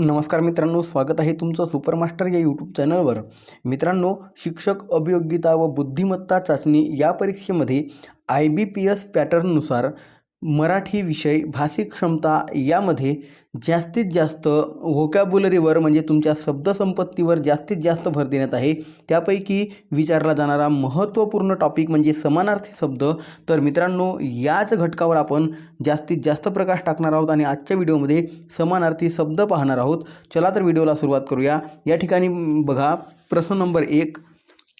नमस्कार मित्रांनो स्वागत आहे तुमचं सुपरमास्टर या यूट्यूब चॅनलवर. मित्रांनो शिक्षक अभियोग्यता व बुद्धिमत्ता चाचणी या परीक्षेमध्ये आय बी पी एस पॅटर्ननुसार मराठी विषय भाषिक क्षमता यामध्ये जास्तीत जास्त व्होकॅब्युलरीवर म्हणजे तुमच्या शब्दसंपत्तीवर जास्तीत जास्त भर देण्यात आहे. त्यापैकी विचारला जाणारा महत्त्वपूर्ण टॉपिक म्हणजे समानार्थी शब्द. तर मित्रांनो याच घटकावर आपण जास्तीत जास्त प्रकाश टाकणार आहोत आणि आजच्या व्हिडिओमध्ये समानार्थी शब्द पाहणार आहोत. चला तर व्हिडिओला सुरुवात करूया. या ठिकाणी बघा प्रश्न नंबर एक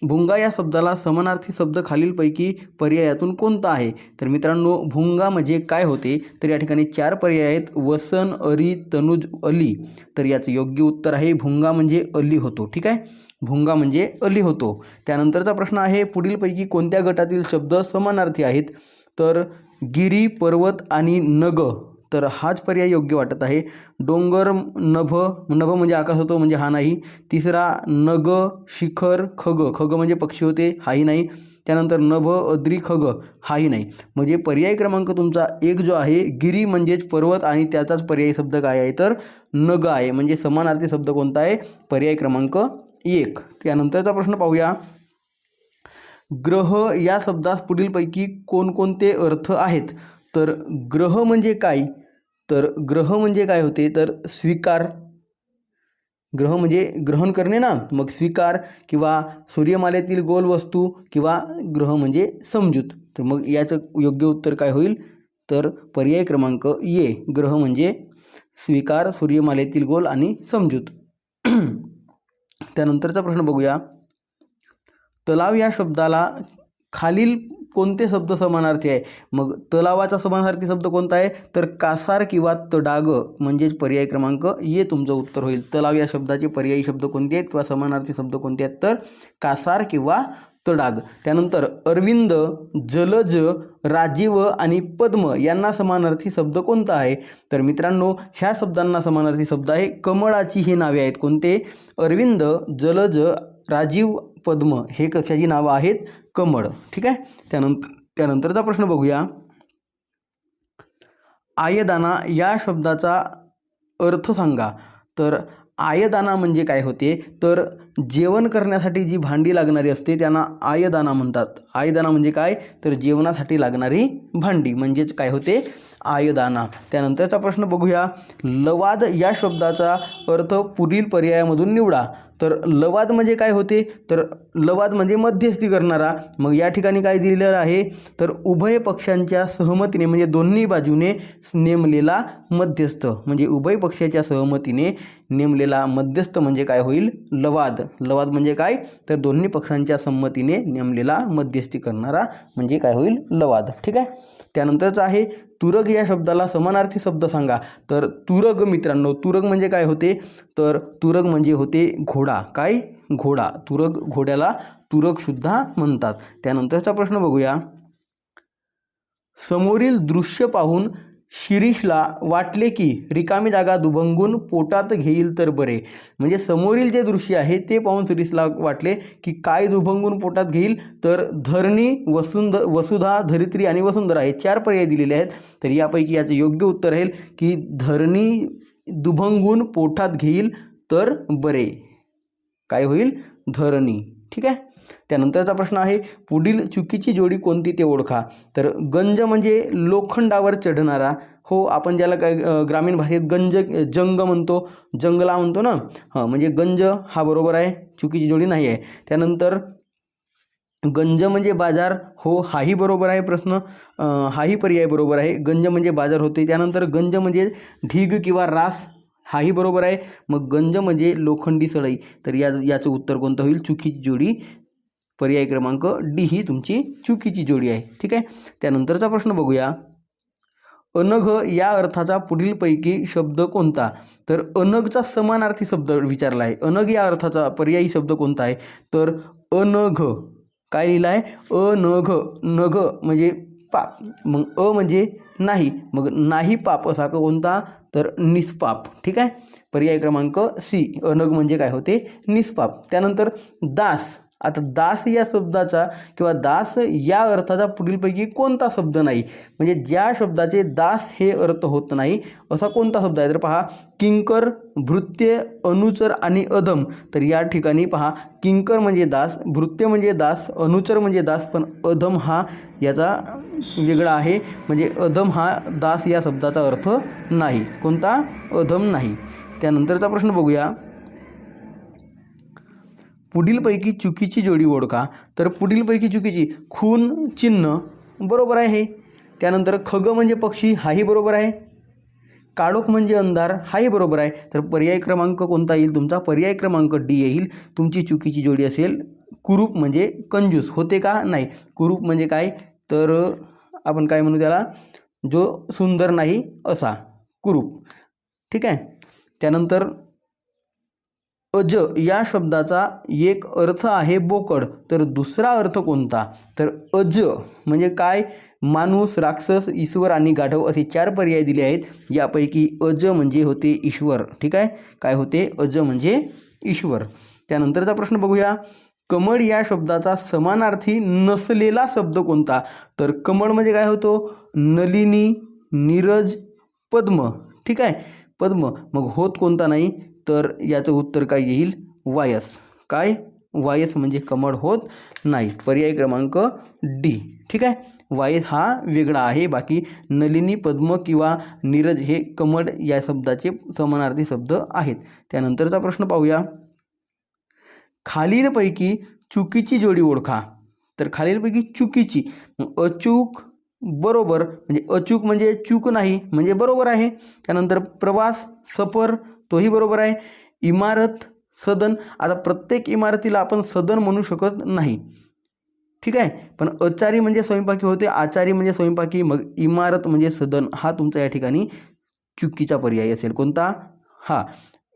भुंगा या शब्दाला समानार्थी शब्द खालीलपैकी पर्यायातून कोणता आहे? तर मित्रांनो भुंगा म्हणजे काय होते? तर या ठिकाणी चार पर्याय आहेत. वसन अरी तनुज अली. तर याचं योग्य उत्तर आहे भुंगा म्हणजे अली होतो. ठीक आहे? भुंगा म्हणजे अली होतो. त्यानंतरचा प्रश्न आहे पुढीलपैकी कोणत्या गटातील शब्द समानार्थी आहेत? तर गिरी पर्वत आणि नग. तर हाच पर्याय योग्य वाटत आहे. डोंगर नभ नभ म्हणजे आकाश होतो म्हणजे हा नाही. तिसरा नग शिखर खग. खग म्हणजे पक्षी होते हाही नाही. त्यानंतर नभ अद्री खग हाही नाही. म्हणजे पर्याय क्रमांक तुमचा एक जो आहे गिरी म्हणजेच पर्वत आणि त्याचाच पर्यायी शब्द काय आहे? तर नग आहे. म्हणजे समानार्थी शब्द कोणता आहे? पर्याय क्रमांक एक. त्यानंतरचा प्रश्न पाहूया. ग्रह या शब्दास पुढीलपैकी कोणकोणते अर्थ आहेत? तर ग्रह म्हणजे काय? तर ग्रह म्हणजे काय होते? तर स्वीकार. ग्रह म्हणजे ग्रहण करणे ना? मग स्वीकार किंवा सूर्यमालेतील गोल वस्तू किंवा ग्रह म्हणजे समजूत. तर मग याचं योग्य उत्तर काय होईल? तर पर्याय क्रमांक ये ग्रह म्हणजे स्वीकार सूर्यमालेतील गोल आणि समजूत. त्यानंतरचा प्रश्न बघूया. तलाव या शब्दाला खालील कोणते शब्द समानार्थी आहे? मग तलावाचा समानार्थी शब्द कोणता आहे? तर कासार किंवा तडाग म्हणजेच पर्याय क्रमांक ये तुमचं उत्तर होईल. तलाव या शब्दाचे पर्यायी शब्द कोणते आहेत किंवा समानार्थी शब्द कोणते आहेत? तर कासार किंवा तडाग. त्यानंतर अरविंद जलज राजीव आणि पद्म यांना समानार्थी शब्द कोणता आहे? तर मित्रांनो ह्या शब्दांना समानार्थी शब्द आहे. कमळाची ही नावे आहेत कोणते? अरविंद जलज राजीव पद्म हे कशाची नावं आहेत? कमळ. ठीक आहे? त्यानंतर त्यानंतरचा प्रश्न बघूया. आयदाना या शब्दाचा अर्थ सांगा. तर आयदाना म्हणजे काय होते? तर जेवण करण्यासाठी जी भांडी लागणारी असते त्यांना आयदाना म्हणतात. आयदाना म्हणजे काय? तर जेवणासाठी लागणारी भांडी. म्हणजेच काय होते? आयदाना त्यानंतरचा प्रश्न बघूया. लवाद या शब्दाचा अर्थ पुढील पर्यायामधून निवडा. तर लवाद म्हणजे काय होते? तर लवाद म्हणजे मध्यस्थी करणारा. मग या ठिकाणी काय दिलेलं आहे? तर उभय पक्षांच्या सहमतीने म्हणजे दोन्ही बाजूने नेमलेला मध्यस्थ. म्हणजे उभय पक्षाच्या सहमतीने नेमलेला मध्यस्थ म्हणजे काय होईल? लवाद. लवाद म्हणजे काय? तर दोन्ही पक्षांच्या संमतीने नेमलेला मध्यस्थी करणारा म्हणजे काय होईल? लवाद. ठीक आहे? त्यानंतरचं आहे तुरग या शब्दाला समानार्थी शब्द सांगा. तर तुरग मित्रांनो तुरग म्हणजे काय होते? तर तुरग म्हणजे होते घोडा. काय? घोडा. तुरग घोड्याला तुरगसुद्धा म्हणतात. त्यानंतरचा प्रश्न बघूया. समोरील दृश्य पाहून शिरीषला वाटले की रिकामी जागा दुभंगून पोटात घेईल तर बरे. म्हणजे समोरील जे दृश्य आहे ते पाहून शिरीषला वाटले की काय दुभंगून पोटात घेईल तर धरणी वसुंध वसुधा धरित्री आणि वसुंधरा हे चार पर्याय दिलेले आहेत. तर यापैकी याचं योग्य उत्तर राहील की धरणी दुभंगून पोटात घेईल तर बरे. काय होईल? धरणी. ठीक आहे? त्यानंतरचा प्रश्न आहे पुढील चुकीची जोडी कोणती ते ओळखा. तर गंज म्हणजे लोखंडावर चढणारा हो आपण ज्याला काय ग्रामीण भाषेत गंज जंग म्हणतो जंगला म्हणतो ना? हां म्हणजे गंज हा बरोबर आहे चुकीची जोडी नाही आहे. त्यानंतर गंज म्हणजे बाजार हो हाही बरोबर आहे प्रश्न हाही पर्याय बरोबर आहे. गंज म्हणजे बाजार होते त्यानंतर गंज म्हणजे ढीग किंवा रास हाही बरोबर आहे. मग गंज म्हणजे लोखंडी सळई. तर या याचं उत्तर कोणतं होईल? चुकीची जोडी पर्याय क्रमांक डी ही तुमची चुकीची जोडी आहे. ठीक आहे? त्यानंतरचा प्रश्न बघूया. अनघ या अर्थाचा पुढीलपैकी शब्द कोणता? तर अनघचा समानार्थी शब्द विचारला आहे. अनघ या अर्थाचा पर्यायी शब्द कोणता आहे? तर अनघ. काय लिहिलं आहे अनघ. नघ म्हणजे पाप. मग अ म्हणजे नाही. मग नाही पाप असा कोणता? तर निष्पाप. ठीक आहे? पर्याय क्रमांक सी. अनघ म्हणजे काय होते? निष्पाप. त्यानंतर दास. आता दास या शब्दाचा किंवा दास या अर्थाचा पुढीलपैकी कोणता शब्द नाही? म्हणजे ज्या शब्दाचे दास हे अर्थ होत नाही असा कोणता शब्द आहे? तर पहा किंकर भृत्य अनुचर आणि अधम. तर या ठिकाणी पहा किंकर म्हणजे दास भृत्य म्हणजे दास अनुचर म्हणजे दास पण अधम हा याचा वेगळा आहे. म्हणजे अधम हा दास या शब्दाचा अर्थ नाही. कोणता? अधम नाही. त्यानंतरचा प्रश्न बघूया. पुढीलपैकी चुकीची जोडी ओळखा. तर पुढीलपैकी चुकीची खून चिन्ह बरोबर आहे त्यानंतर खग म्हणजे पक्षी हाही बरोबर आहे. काळोख म्हणजे अंधार हाही बरोबर आहे. तर पर्याय क्रमांक कोणता येईल तुमचा? पर्याय क्रमांक डी येईल. तुमची चुकीची जोडी असेल कुरूप म्हणजे कंजूस. होते का? नाही. कुरूप म्हणजे काय? तर आपण काय म्हणू त्याला? जो सुंदर नाही असा कुरूप. ठीक आहे? त्यानंतर अज या शब्दाचा एक अर्थ आहे बोकड. तर दुसरा अर्थ कोणता? तर अज म्हणजे काय? माणूस राक्षस ईश्वर आणि गाढव असे चार पर्याय दिले आहेत. यापैकी अज म्हणजे होते ईश्वर. ठीक आहे? काय होते? अज म्हणजे ईश्वर. त्यानंतरचा प्रश्न बघूया. कमळ या शब्दाचा समानार्थी नसलेला शब्द कोणता? तर कमळ म्हणजे काय होतो? नलिनी नीरज पद्म. ठीक आहे? पद्म. मग होत कोणता नाही? तर याचं उत्तर काय येईल? वायस. काय? वायस म्हणजे कमळ होत नाही. पर्याय क्रमांक डी. ठीक आहे? वायस हा वेगळा आहे. बाकी नलिनी पद्म किंवा नीरज हे कमळ या शब्दाचे समानार्थी शब्द आहेत. त्यानंतरचा प्रश्न पाहूया. खालीलपैकी चुकीची जोडी ओळखा. तर खालीलपैकी चुकीची. अचूक बरोबर म्हणजे अचूक म्हणजे चूक नाही म्हणजे बरोबर आहे. त्यानंतर प्रवास सफर तोही बरोबर आहे. इमारत सदन आता प्रत्येक इमारतीला आपण सदन म्हणू शकत नाही. ठीक आहे? पण अचारी म्हणजे स्वयंपाकी होते आचारी म्हणजे स्वयंपाकी मग इमारत म्हणजे सदन हा तुमचा या ठिकाणी चुकीचा पर्याय असेल. कोणता? हा.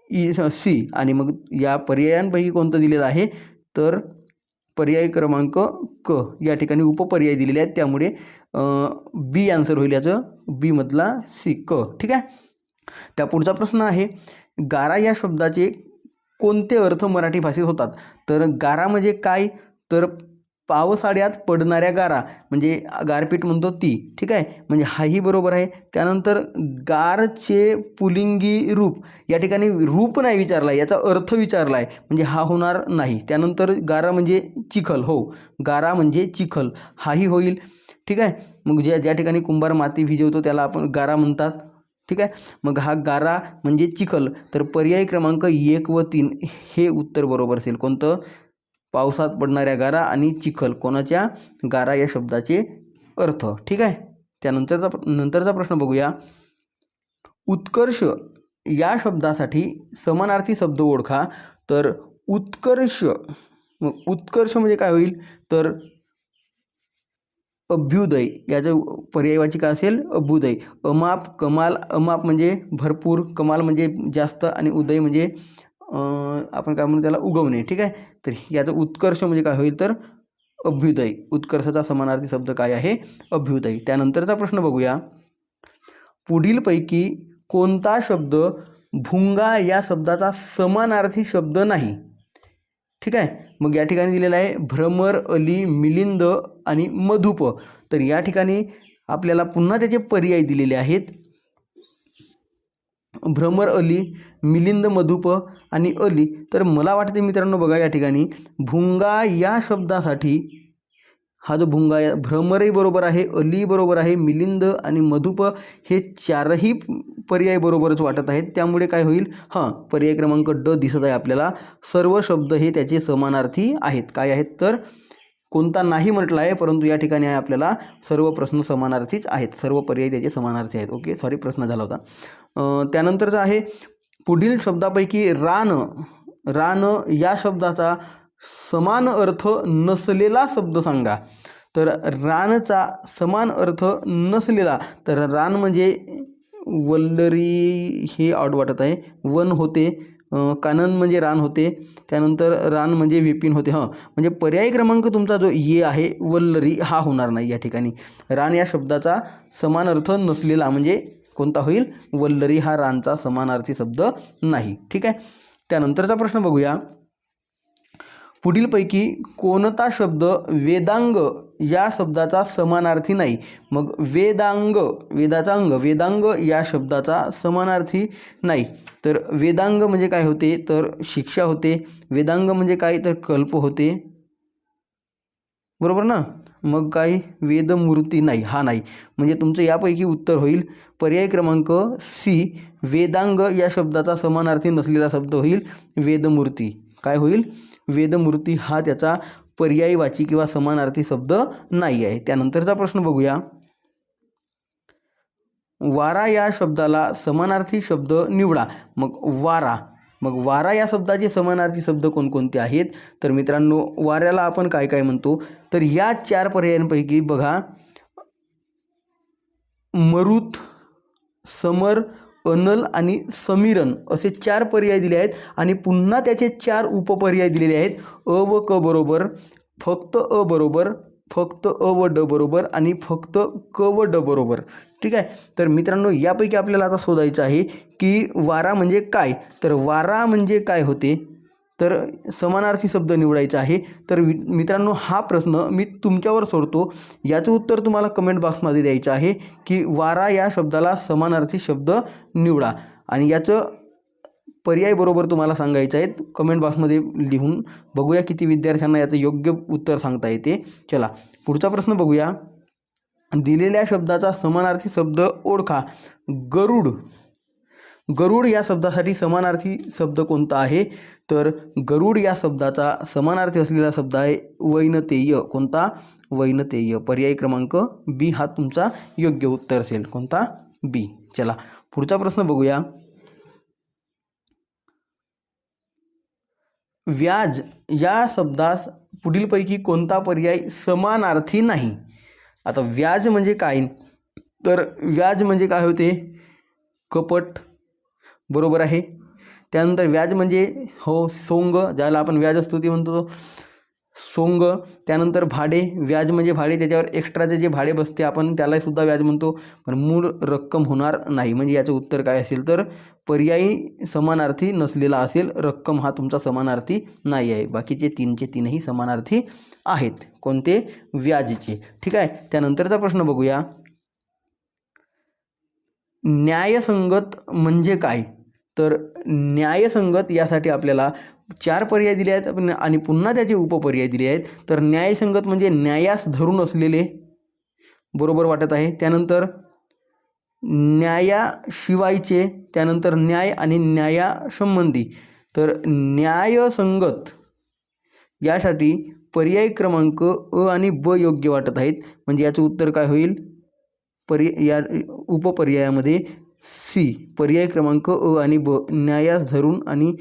ई सी आणि मग या पर्यायांपैकी कोणतं दिलेलं आहे? तर पर्याय क्रमांक क. या ठिकाणी उपपर्याय दिलेले आहेत. त्यामुळे बी आन्सर होईल याचं. बीमधला सी क. ठीक आहे? त्या पुढचा प्रश्न आहे. गारा या शब्दाचे कोणते अर्थ मराठी भाषेत होतात? तर गारा म्हणजे काय? तर पावसाळ्यात पडणाऱ्या गारा म्हणजे गारपीट म्हणतो ती ठीक आहे? म्हणजे हाही बरोबर आहे. त्यानंतर गारचे पुलिंगी रूप या ठिकाणी रूप नाही विचारला आहे याचा अर्थ विचारला आहे म्हणजे हा होणार नाही. त्यानंतर गारा म्हणजे चिखल हो. गारा म्हणजे चिखल हाही होईल ठीक आहे? मग ज्या ज्या ठिकाणी कुंभार माती भिजवतो त्याला आपण गारा म्हणतात. ठीक आहे? मग हा गारा म्हणजे चिखल. तर पर्याय क्रमांक एक व तीन हे उत्तर बरोबर असेल. कोणतं? पावसात पडणाऱ्या गारा आणि चिखल. कोणाच्या? गारा या शब्दाचे अर्थ. ठीक आहे? त्यानंतरचा नंतरचा प्रश्न बघूया. उत्कर्ष या शब्दासाठी समानार्थी शब्द ओळखा. तर उत्कर्ष मग उत्कर्ष म्हणजे काय होईल? तर अभ्युदय याचं पर्यायवाची काय असेल अभ्युदय. अमाप कमाल अमाप म्हणजे भरपूर कमाल म्हणजे जास्त आणि उदय म्हणजे आपण काय म्हणू त्याला उगवणे ठीक आहे? तर याचं उत्कर्ष म्हणजे काय होईल तर अभ्युदय. उत्कर्षाचा समानार्थी शब्द काय आहे? अभ्युदय. त्यानंतरचा प्रश्न बघूया. पुढीलपैकी कोणता शब्द भुंगा या शब्दाचा समानार्थी शब्द नाही? ठीक आहे? मग या ठिकाणी दिलेलं आहे भ्रमर अली मिलिंद आणि मधुप. तर या ठिकाणी आपल्याला पुन्हा त्याचे पर्याय दिलेले आहेत. भ्रमर अली मिलिंद मधुप आणि अली. तर मला वाटते मित्रांनो बघा या ठिकाणी भुंगा या शब्दासाठी हा जो भुंगा या भ्रमरही बरोबर आहे अली बरोबर आहे मिलिंद आणि मधुप हे चारही पर्याय बरोबरच वाटत आहेत. त्यामुळे काय होईल? हां पर्याय क्रमांक ड दिसत आहे आपल्याला. सर्व शब्द हे त्याचे समानार्थी आहेत. काय आहेत? तर कोणता नाही म्हटलं आहे परंतु या ठिकाणी आहे आपल्याला सर्व प्रश्न समानार्थीच आहेत. सर्व पर्याय त्याचे समानार्थी आहेत. ओके सॉरी प्रश्न झाला होता. त्यानंतरचा आहे पुढील शब्दापैकी रान. रान या शब्दाचा समान अर्थ नसलेला शब्द सांगा. तर रानचा समान अर्थ नसलेला तर रान म्हणजे वल्लरी हे ऑड वाटत आहे. वन होते कानन म्हणजे रान होते त्यानंतर रान म्हणजे विपिन होते. हां म्हणजे पर्याय क्रमांक तुमचा जो ये आहे वल्लरी हा होणार नाही या ठिकाणी. रान या शब्दाचा समान अर्थ नसलेला म्हणजे कोणता होईल? वल्लरी हा रानचा समानार्थी शब्द नाही. ठीक आहे? त्यानंतरचा प्रश्न बघूया. पुढीलपैकी कोणता शब्द वेदांग या शब्दाचा समानार्थी नाही? मग वेदांग वेदाचा अंग वेदांग या शब्दाचा समानार्थी नाही. तर वेदांग म्हणजे काय होते? तर शिक्षा होते. वेदांग म्हणजे काय? तर कल्प होते. बरोबर ना? मग काय? वेदमूर्ती नाही. हा नाही. म्हणजे तुमचं यापैकी उत्तर होईल. पर्याय क्रमांक सी. वेदांग या शब्दाचा समानार्थी नसलेला शब्द होईल. वेदमूर्ती. काय होईल? वेदमूर्ती हा त्याचा पर्यायवाची किंवा समानार्थी शब्द नाही आहे. त्यानंतरचा प्रश्न बघूया. वारा या शब्दाला समानार्थी शब्द निवडा. मग वारा. मग वारा या शब्दाचे समानार्थी शब्द कोणकोणते आहेत? तर मित्रांनो वाऱ्याला आपण काय काय म्हणतो? तर या चार पर्यायांपैकी बघा. मरुत समर अनल आणि समीरन असे चार पर्याय दिले आहेत आणि पुन्हा त्याचे चार उपपर्याय दिलेले आहेत. अ व क बरोबर फक्त अ बरोबर फक्त अ व ड बरोबर आणि फक्त क व ड बरोबर. ठीक आहे? तर मित्रांनो यापैकी आपल्याला आता शोधायचं आहे की वारा म्हणजे काय? तर वारा म्हणजे काय होते? तर समानार्थी शब्द निवडायचा आहे. तर मित्रांनो हा प्रश्न मी तुमच्यावर सोडतो. याचं उत्तर तुम्हाला कमेंट बॉक्समध्ये द्यायचं आहे की वारा या शब्दाला समानार्थी शब्द निवडा. आणि याचं पर्याय बरोबर तुम्हाला सांगायचं आहे. कमेंट बॉक्समध्ये लिहून बघूया किती विद्यार्थ्यांना याचं योग्य उत्तर सांगता येते. चला पुढचा प्रश्न बघूया. दिलेल्या शब्दाचा समानार्थी शब्द ओळखा. गरुड. गरुड या शब्दासाठी समानार्थी शब्द कोणता आहे? तर गरुड या शब्दाचा समानार्थी असलेला शब्द आहे वैनतेय. कोणता? वैनतेय. पर्याय क्रमांक बी हा तुमचा योग्य उत्तर असेल. कोणता? बी चला पुढचा प्रश्न बघूया. व्याज या शब्दास पुढीलपैकी कोणता पर्याय समानार्थी नाही? आता व्याज म्हणजे काय? तर व्याज म्हणजे काय होते? कपट बरोबर आहे. त्यानंतर व्याज म्हणजे हो सोंग ज्याला आपण व्याज असतो ते म्हणतो सोंग. त्यानंतर भाडे व्याज म्हणजे भाडे त्याच्यावर एक्स्ट्राचे जे भाडे बसते आपण त्यालासुद्धा व्याज म्हणतो. पण मूळ रक्कम होणार नाही म्हणजे याचं उत्तर काय असेल तर पर्यायी समानार्थी नसलेला असेल रक्कम हा तुमचा समानार्थी नाही आहे. बाकीचे तीनचे तीनही समानार्थी आहेत कोणते? व्याजचे. ठीक आहे त्यानंतरचा प्रश्न बघूया. न्यायसंगत म्हणजे काय? तर न्यायसंगत यासाठी आपल्याला चार पर्याय दिले आहेत आणि पुन्हा त्याचे उपपर्याय दिले आहेत. तर न्यायसंगत म्हणजे न्यायास धरून असलेले बरोबर वाटत आहे. त्यानंतर न्यायाशिवायचे त्यानंतर न्याय आणि न्यायासंबंधी. तर न्यायसंगत यासाठी पर्याय क्रमांक अ आणि ब योग्य वाटत आहेत. म्हणजे याचं उत्तर काय होईल? पर्याय या उपपर्यायामध्ये सी पर्याय क्रमांक अ आणि ब न्यायास धरून आणि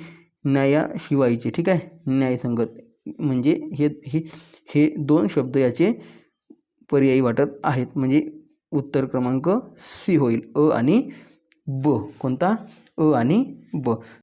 न्यायाशिवायचे. ठीक आहे? न्यायसंगत म्हणजे हे हे हे दोन शब्द याचे पर्यायी वाटत आहेत. म्हणजे उत्तर क्रमांक सी होईल. अ आणि ब. कोणता? अ आणि ब.